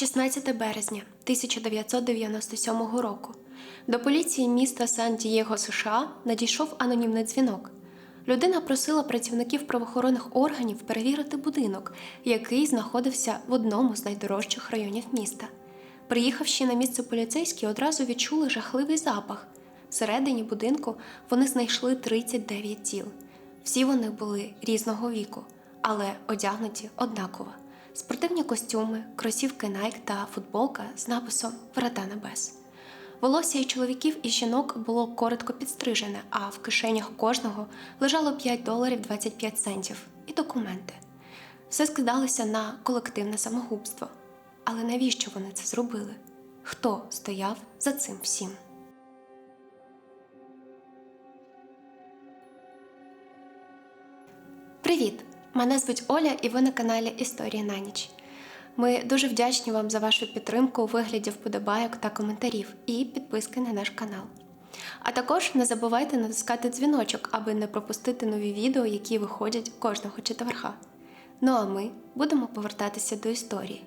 16 березня 1997 року до поліції міста Сан-Дієго, США надійшов анонімний дзвінок. Людина просила працівників правоохоронних органів перевірити будинок, який знаходився в одному з найдорожчих районів міста. Приїхавши на місце поліцейські, одразу відчули жахливий запах. Всередині будинку вони знайшли 39 тіл. Всі вони були різного віку, але одягнуті однаково: спортивні костюми, кросівки Nike та футболка з написом Врата небес. Волосся і чоловіків і жінок було коротко підстрижене, а в кишенях кожного лежало 5 доларів 25 центів і документи. Все скидалося на колективне самогубство. Але навіщо вони це зробили? Хто стояв за цим всім? Привіт! Мене звуть Оля, і ви на каналі Історії на ніч. Ми дуже вдячні вам за вашу підтримку у вигляді вподобайок та коментарів і підписки на наш канал. А також не забувайте натискати дзвіночок, аби не пропустити нові відео, які виходять кожного четверга. Ну а ми будемо повертатися до історії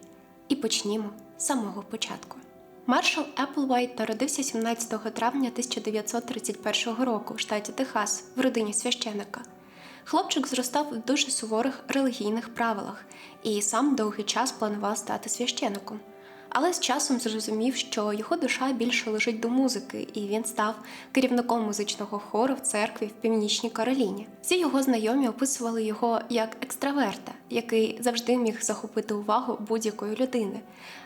і почнімо з самого початку. Маршал Еплвайт народився 17 травня 1931 року в штаті Техас в родині священика. Хлопчик зростав в дуже суворих релігійних правилах і сам довгий час планував стати священиком. Але з часом зрозумів, що його душа більше лежить до музики, і він став керівником музичного хору в церкві в Північній Кароліні. Всі його знайомі описували його як екстраверта, який завжди міг захопити увагу будь-якої людини.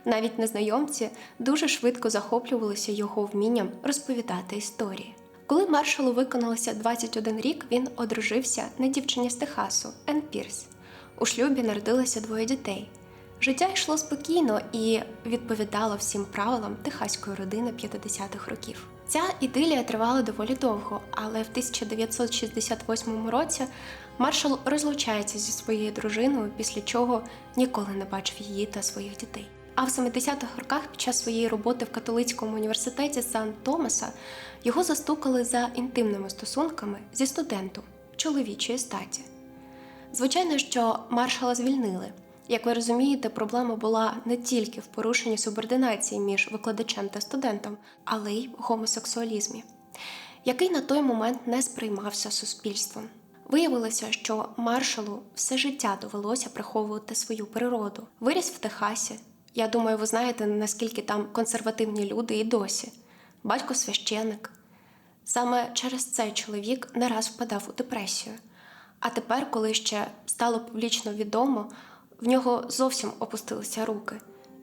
Навіть незнайомці дуже швидко захоплювалися його вмінням розповідати історії. Коли маршалу виконалося 21 рік, він одружився на дівчині з Техасу Ен Пірс. У шлюбі народилося двоє дітей. Життя йшло спокійно і відповідало всім правилам техаської родини 50-х років. Ця ідилія тривала доволі довго, але в 1968 році маршал розлучається зі своєю дружиною, після чого ніколи не бачив її та своїх дітей. А в 70-х роках під час своєї роботи в католицькому університеті Сан Томаса його застукали за інтимними стосунками зі студентом чоловічої статі. Звичайно, що маршала звільнили. Як ви розумієте, проблема була не тільки в порушенні субординації між викладачем та студентом, але й в гомосексуалізмі, який на той момент не сприймався суспільством. Виявилося, що маршалу все життя довелося приховувати свою природу. Виріс в Техасі. Я думаю, ви знаєте, наскільки там консервативні люди і досі. Батько священник. Саме через це чоловік не раз впадав у депресію. А тепер, коли ще стало публічно відомо, в нього зовсім опустилися руки.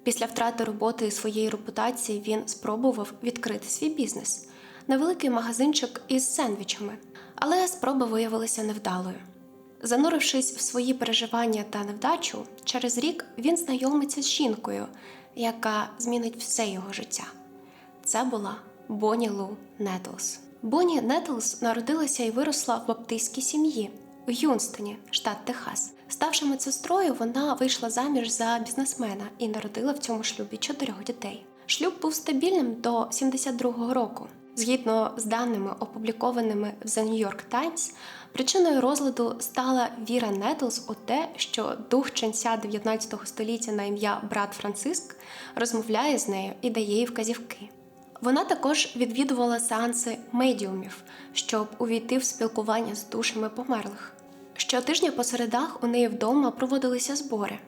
Після втрати роботи і своєї репутації він спробував відкрити свій бізнес невеликий магазинчик із сендвічами, але спроба виявилася невдалою. Занурившись в свої переживання та невдачу, через рік він знайомиться з жінкою, яка змінить все його життя. Це була Бонні Лу Нетлс. Бонні Нетлс народилася і виросла в баптистській сім'ї у Юнстоні, штат Техас. Ставши медсестрою, вона вийшла заміж за бізнесмена і народила в цьому шлюбі чотирьох дітей. Шлюб був стабільним до 72-го року. Згідно з даними, опублікованими в The New York Times, причиною розладу стала віра Нетлс у те, що дух ченця 19 століття на ім'я брат Франциск розмовляє з нею і дає їй вказівки. Вона також відвідувала сеанси медіумів, щоб увійти в спілкування з душами померлих. Щотижня по середах у неї вдома проводилися збори.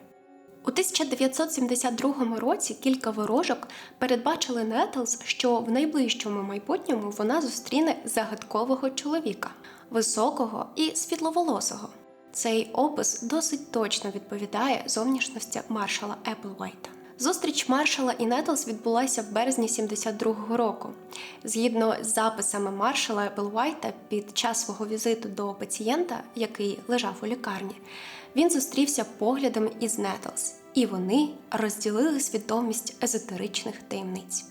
У 1972 році кілька ворожок передбачили Нетлс, що в найближчому майбутньому вона зустріне загадкового чоловіка, високого і світловолосого. Цей опис досить точно відповідає зовнішності маршала Еплвайта. Зустріч маршала і Нетлс відбулася в березні 72-го року. Згідно з записами маршала Еплвайта, під час свого візиту до пацієнта, який лежав у лікарні, він зустрівся поглядом із Нетлс, і вони розділили свідомість езотеричних таємниць.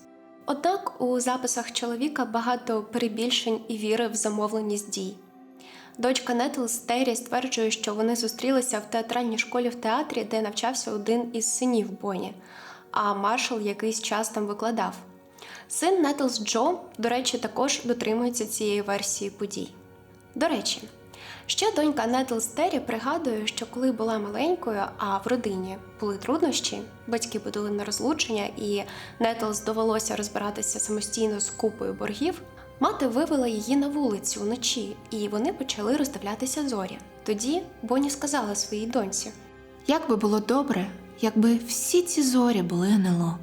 Однак у записах чоловіка багато перебільшень і віри в замовленість дій. Дочка Нетлс Террі стверджує, що вони зустрілися в театральній школі в театрі, де навчався один із синів Боні, а маршал якийсь час там викладав. Син Нетлс Джо, до речі, також дотримується цієї версії подій. До речі, Ще донька Нетлс Террі пригадує, що коли була маленькою, а в родині були труднощі, батьки подали на розлучення, і Нетлс довелося розбиратися самостійно з купою боргів. Мати вивела її на вулицю вночі, і вони почали роздивлятися зорі. Тоді Бонні сказала своїй доньці: Як би було добре, якби всі ці зорі були НЛО,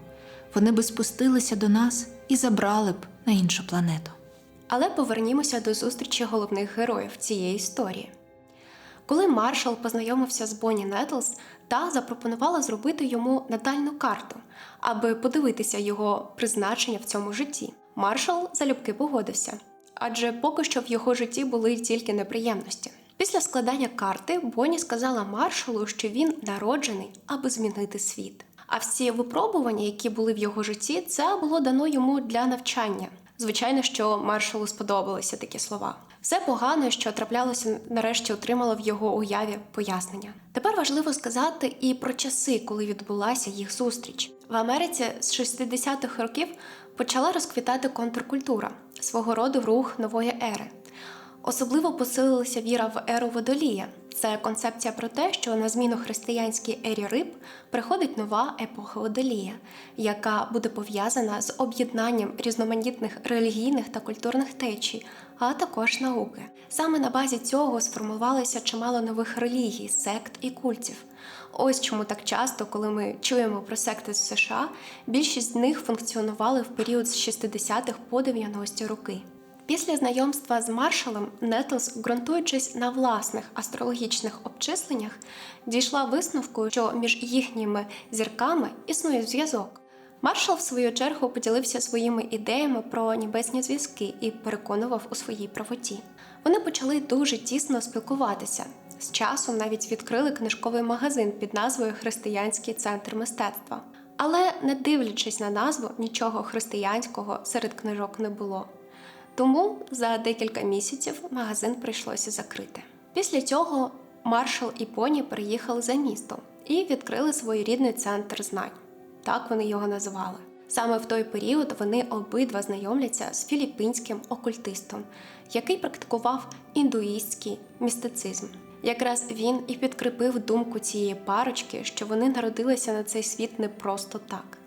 вони би спустилися до нас і забрали б на іншу планету. Але повернімося до зустрічі головних героїв цієї історії. Коли маршал познайомився з Бонні Нетлс, та запропонувала зробити йому натальну карту, аби подивитися його призначення в цьому житті. Маршал залюбки погодився, адже поки що в його житті були тільки неприємності. Після складання карти Бонні сказала маршалу, що він народжений, аби змінити світ. А всі випробування, які були в його житті, це було дано йому для навчання. Звичайно, що маршалу сподобалися такі слова. Все погане, що траплялося, нарешті отримало в його уяві пояснення. Тепер важливо сказати і про часи, коли відбулася їх зустріч. В Америці з 60-х років почала розквітати контркультура, свого роду рух нової ери. Особливо посилилася віра в еру водолія. Це концепція про те, що на зміну християнській ері риб приходить нова епоха водолія, яка буде пов'язана з об'єднанням різноманітних релігійних та культурних течій, а також науки. Саме на базі цього сформувалося чимало нових релігій, сект і культів. Ось чому так часто, коли ми чуємо про секти з США, більшість з них функціонували в період з 60-х по 90-ті роки. Після знайомства з маршалом Нетлс, ґрунтуючись на власних астрологічних обчисленнях, дійшла висновку, що між їхніми зірками існує зв'язок. Маршал, в свою чергу, поділився своїми ідеями про небесні зв'язки і переконував у своїй правоті. Вони почали дуже тісно спілкуватися. З часом навіть відкрили книжковий магазин під назвою Християнський центр мистецтва. Але, не дивлячись на назву, нічого християнського серед книжок не було. Тому за декілька місяців магазин прийшлося закрити. Після цього маршал і поні переїхали за місто і відкрили своєрідний центр знань. Так вони його називали. Саме в той період вони обидва знайомляться з філіппінським окультистом, який практикував індуїстський містицизм. Якраз він і підкріпив думку цієї парочки, що вони народилися на цей світ не просто так.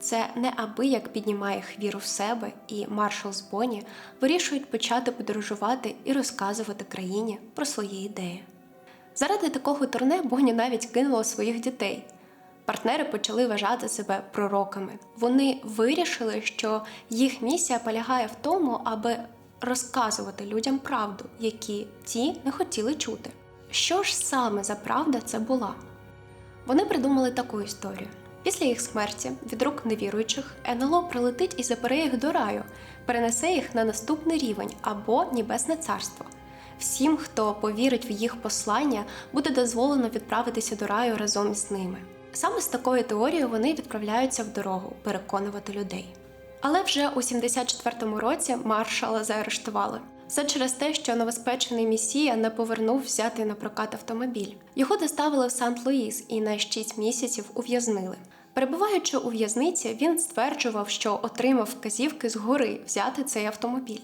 Це неабияк піднімає їх віру в себе, і маршал з Бонні вирішують почати подорожувати і розказувати країні про свої ідеї. Заради такого турне Бонні навіть кинула своїх дітей. Партнери почали вважати себе пророками. Вони вирішили, що їх місія полягає в тому, аби розказувати людям правду, які ті не хотіли чути. Що ж саме за правда це була? Вони придумали таку історію. Після їх смерті від рук невіруючих НЛО прилетить і забере їх до раю, перенесе їх на наступний рівень або Небесне царство. Всім, хто повірить в їх послання, буде дозволено відправитися до раю разом з ними. Саме з такою теорією вони відправляються в дорогу переконувати людей. Але вже у 74-му році маршала заарештували. Все через те, що новоспечений місія не повернув взяти на прокат автомобіль. Його доставили в Сант-Луїс і на 6 місяців ув'язнили. Перебуваючи у в'язниці, він стверджував, що отримав вказівки згори взяти цей автомобіль.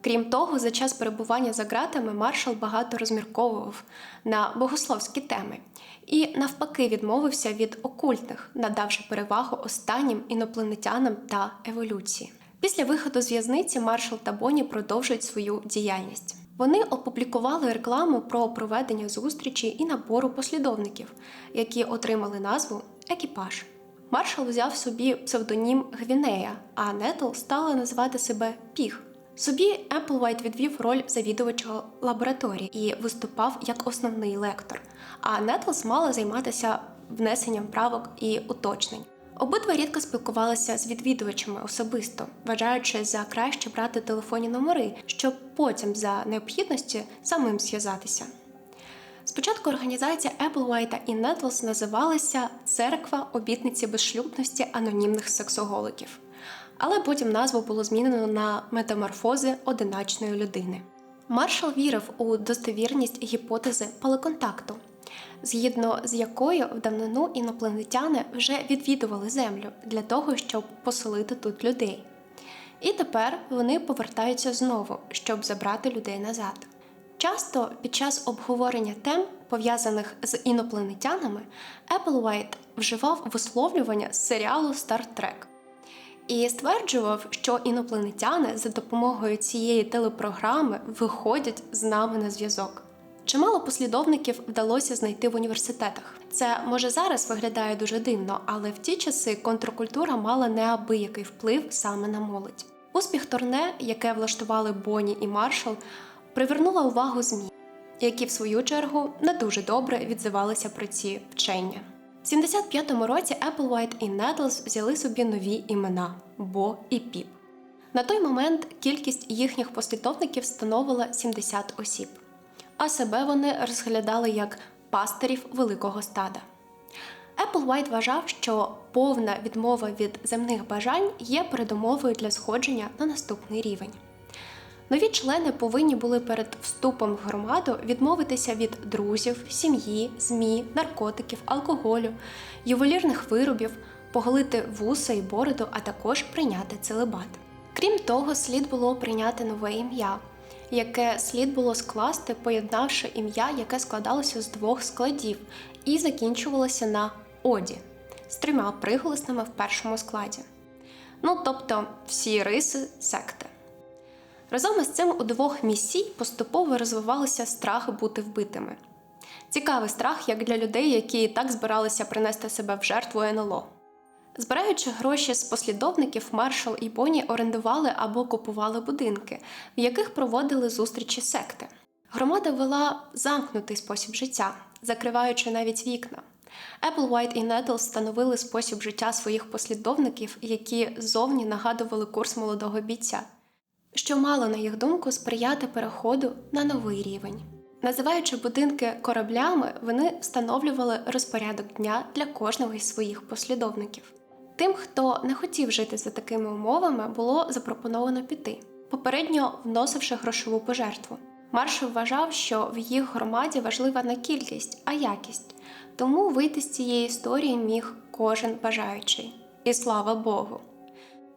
Крім того, за час перебування за ґратами маршал багато розмірковував на богословські теми і навпаки відмовився від окультних, надавши перевагу останнім інопланетянам та еволюції. Після виходу з в'язниці маршал та Бонні продовжують свою діяльність. Вони опублікували рекламу про проведення зустрічі і набору послідовників, які отримали назву Екіпаж. Маршал взяв собі псевдонім Гвінея, а Нетл стала називати себе Піг. Собі Еплвайт відвів роль завідувача лабораторії і виступав як основний лектор. А Нетлс мала займатися внесенням правок і уточнень. Обидва рідко спілкувалися з відвідувачами особисто, вважаючи за краще брати телефонні номери, щоб потім за необхідності самим зв'язатися. Спочатку організація Applewhite і Nettles називалася Церква обітниці безшлюбності анонімних сексоголиків, але потім назву було змінено на метаморфози одиначної людини. Маршал вірив у достовірність гіпотези палеконтакту, згідно з якою в давнину інопланетяни вже відвідували Землю для того, щоб поселити тут людей. І тепер вони повертаються знову, щоб забрати людей назад. Часто під час обговорення тем, пов'язаних з інопланетянами, Еплвайт вживав висловлювання з серіалу Star Trek і стверджував, що інопланетяни за допомогою цієї телепрограми виходять з нами на зв'язок. Чимало послідовників вдалося знайти в університетах. Це може зараз виглядає дуже дивно, але в ті часи контркультура мала неабиякий вплив саме на молодь. Успіх турне, яке влаштували Бонні і Маршал, привернула увагу ЗМІ, які в свою чергу не дуже добре відзивалися про ці вчення. В 75-му році Applewhite і Nettles взяли собі нові імена Бо і Піп. На той момент кількість їхніх послідовників становила 70 осіб, а себе вони розглядали як пастирів великого стада. Applewhite вважав, що повна відмова від земних бажань є передумовою для сходження на наступний рівень. Нові члени повинні були перед вступом в громаду відмовитися від друзів, сім'ї, змі, наркотиків, алкоголю, ювелірних виробів, поголити вуса і бороду, а також прийняти целебат. Крім того, слід було прийняти нове ім'я, яке слід було скласти, поєднавши ім'я, яке складалося з двох складів, і закінчувалося на оді з трьома приголосними в першому складі. Ну тобто всі риси секти. Разом із цим у двох місій поступово розвивалося страх бути вбитими. Цікавий страх як для людей, які і так збиралися принести себе в жертву НЛО. Збираючи гроші з послідовників, Маршал і Бонні орендували або купували будинки, в яких проводили зустрічі секти. Громада вела замкнутий спосіб життя, закриваючи навіть вікна. Applewhite і Nettles встановили спосіб життя своїх послідовників, які зовні нагадували курс молодого бійця що мало, на їх думку, сприяти переходу на новий рівень. Називаючи будинки кораблями, вони встановлювали розпорядок дня для кожного із своїх послідовників. Тим, хто не хотів жити за такими умовами, було запропоновано піти, попередньо вносивши грошову пожертву. Маршал вважав, що в їх громаді важлива не кількість, а якість, тому вийти з цієї історії міг кожен бажаючий. І слава Богу!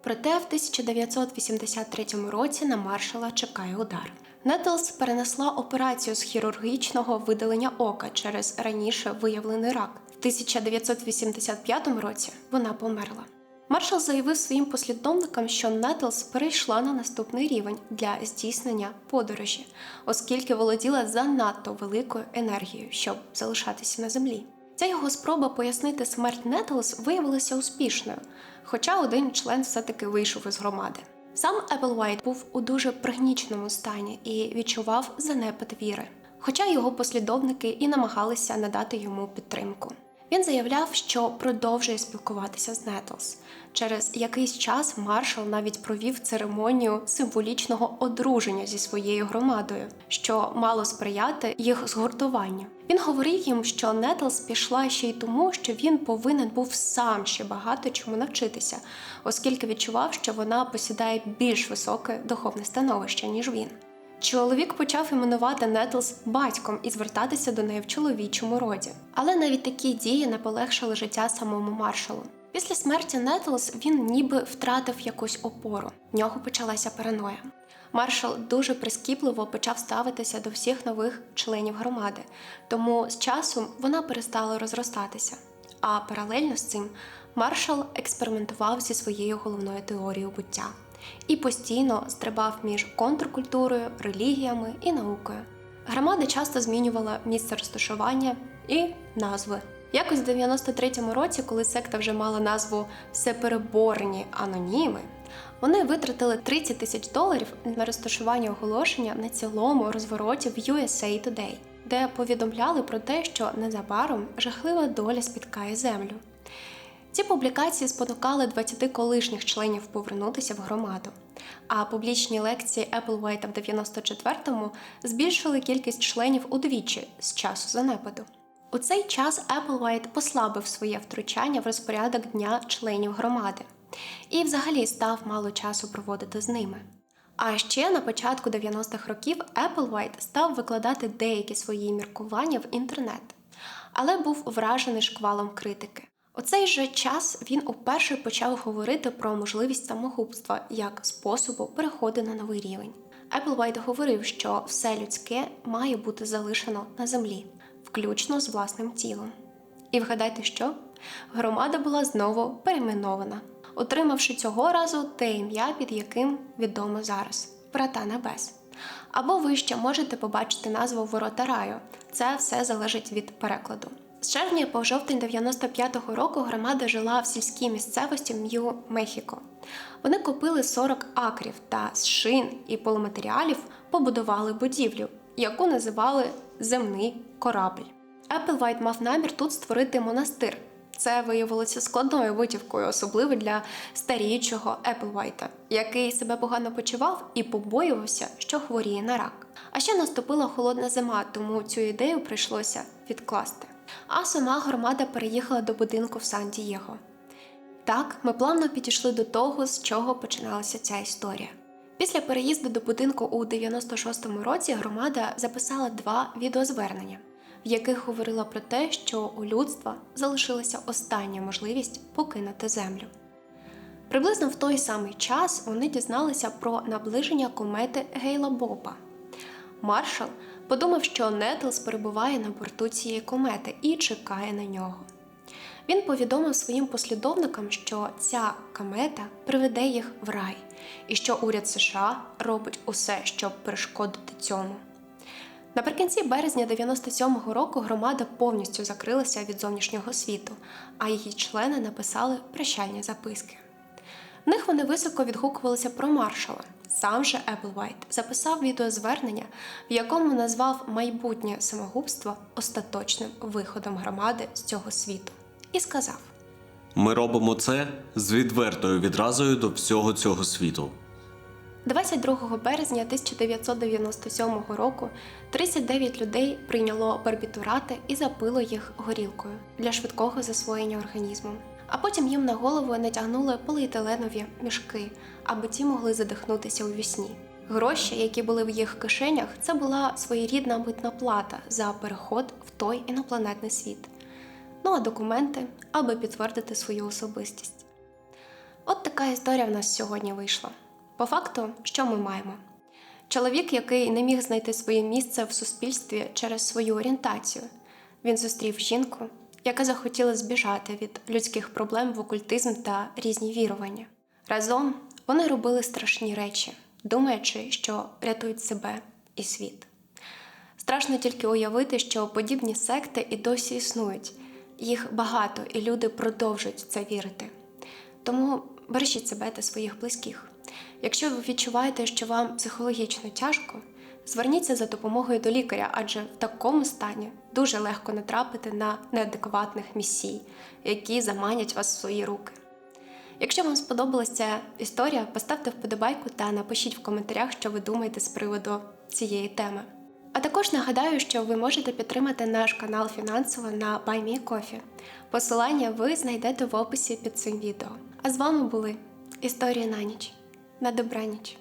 Проте в 1983 році на маршала чекає удар. Нетлс перенесла операцію з хірургічного видалення ока через раніше виявлений рак. В 1985 році вона померла. Маршал заявив своїм послідовникам, що Нетлс перейшла на наступний рівень для здійснення подорожі, оскільки володіла занадто великою енергією, щоб залишатися на землі. Ця його спроба пояснити смерть Нетлс виявилася успішною, хоча один член все-таки вийшов із громади. Сам Еплвайт був у дуже пригніченому стані і відчував занепад віри, хоча його послідовники і намагалися надати йому підтримку. Він заявляв, що продовжує спілкуватися з Нетлс. Через якийсь час маршал навіть провів церемонію символічного одруження зі своєю громадою, що мало сприяти їх згуртуванню. Він говорив їм, що Нетлс пішла ще й тому, що він повинен був сам ще багато чому навчитися, оскільки відчував, що вона посідає більш високе духовне становище, ніж він. Чоловік почав іменувати Нетлс батьком і звертатися до неї в чоловічому роді. Але навіть такі дії не полегшили життя самому маршалу. Після смерті Нетлс він ніби втратив якусь опору. В нього почалася параноя. Маршал дуже прискіпливо почав ставитися до всіх нових членів громади, тому з часом вона перестала розростатися. А паралельно з цим маршал експериментував зі своєю головною теорією буття і постійно стрибав між контркультурою, релігіями і наукою. Громада часто змінювала місце розташування і назви. Якось в 93-му році, коли секта вже мала назву Всепереборні аноніми, вони витратили 30 тисяч доларів на розташування оголошення на цілому розвороті в USA Today, де повідомляли про те, що незабаром жахлива доля спіткає землю. Ці публікації спонукали 20 колишніх членів повернутися в громаду. А публічні лекції Еплвайта в 94-му збільшили кількість членів удвічі з часу занепаду. У цей час Еплвайт послабив своє втручання в розпорядок дня членів громади і взагалі став мало часу проводити з ними. А ще на початку 90-х років Еплвайт став викладати деякі свої міркування в інтернет, але був вражений шквалом критики. У цей же час він уперше почав говорити про можливість самогубства як способу переходу на новий рівень. Еплвайт говорив, що все людське має бути залишено на землі, включно з власним тілом. І вгадайте, що громада була знову перейменована, отримавши цього разу те ім'я, під яким відомо зараз Врата Небес. Або ви ще можете побачити назву Ворота Раю. Це все залежить від перекладу. З червня по жовтень 95-го року громада жила в сільській місцевості М'ю Мехіко. Вони купили 40 акрів та з шин і полуматеріалів побудували будівлю, яку називали земний корабль. Еплвайт мав намір тут створити монастир. Це виявилося складною витівкою, особливо для старіючого Еплвайта, який себе погано почував і побоювався, що хворіє на рак. А ще наступила холодна зима, тому цю ідею прийшлося відкласти. А сама громада переїхала до будинку в Сан-Дієго. Так, ми плавно підійшли до того, з чого починалася ця історія. Після переїзду до будинку у 96-му році громада записала два відеозвернення, в яких говорила про те, що у людства залишилася остання можливість покинути землю. Приблизно в той самий час вони дізналися про наближення комети Гейла Бопа. Маршал подумав, що Нетлс перебуває на борту цієї комети і чекає на нього. Він повідомив своїм послідовникам, що ця комета приведе їх в рай, і що уряд США робить усе, щоб перешкодити цьому. Наприкінці березня 97-го року громада повністю закрилася від зовнішнього світу, а її члени написали прощальні записки. В них вони високо відгукувалися про маршала. Сам же Еплвайт записав відеозвернення, в якому назвав майбутнє самогубство остаточним виходом громади з цього світу, і сказав: Ми робимо це з відвертою відразою до всього цього світу. 22 березня 1997 року 39 людей прийняло барбітурати і запило їх горілкою для швидкого засвоєння організму. А потім їм на голову натягнули поліетиленові мішки, аби ті могли задихнутися у вісні. Гроші, які були в їх кишенях, це була своєрідна митна плата за переход в той інопланетний світ. Ну а документи, аби підтвердити свою особистість. От така історія в нас сьогодні вийшла. По факту, що ми маємо? Чоловік, який не міг знайти своє місце в суспільстві через свою орієнтацію. Він зустрів жінку, яка захотіла збіжати від людських проблем в окультизм та різні вірування. Разом вони робили страшні речі, думаючи, що рятують себе і світ. Страшно тільки уявити, що подібні секти і досі існують. Їх багато, і люди продовжують це вірити. Тому бережіть себе та своїх близьких. Якщо ви відчуваєте, що вам психологічно тяжко, зверніться за допомогою до лікаря, адже в такому стані дуже легко натрапити на неадекватних місій, які заманять вас в свої руки. Якщо вам сподобалася ця історія, поставте вподобайку та напишіть в коментарях, що ви думаєте з приводу цієї теми. А також нагадаю, що ви можете підтримати наш канал фінансово на BuyMeCoffee. Посилання ви знайдете в описі під цим відео. А з вами були Історії на ніч. На добраніч.